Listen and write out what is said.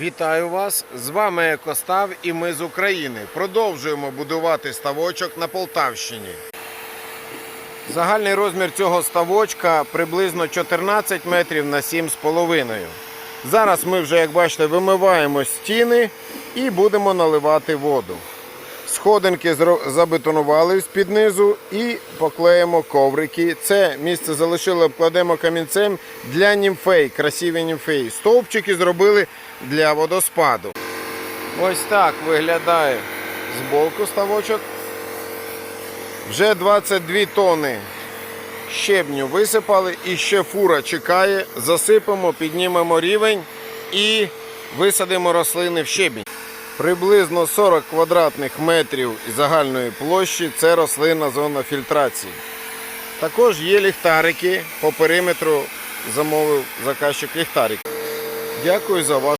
Вітаю вас! З вами Екостав і ми з України. Продовжуємо будувати ставочок на Полтавщині. Загальний розмір цього ставочка приблизно 14 метрів на 7,5. Зараз ми вже, як бачите, вимиваємо стіни і будемо наливати воду. Сходинки забетонували з-під низу і поклеїмо коврики. Це місце залишили, обкладемо камінцем для німфей, красиві німфеї. Стовпчики зробили для водоспаду. Ось так виглядає збоку ставочок. Вже 22 тони щебню висипали і ще фура чекає. Засипемо, піднімемо рівень і висадимо рослини в щебінь. Приблизно 40 квадратних метрів загальної площі це рослинна зона фільтрації. Також є ліхтарики по периметру замовив заказчик ліхтарик. Дякую за вас.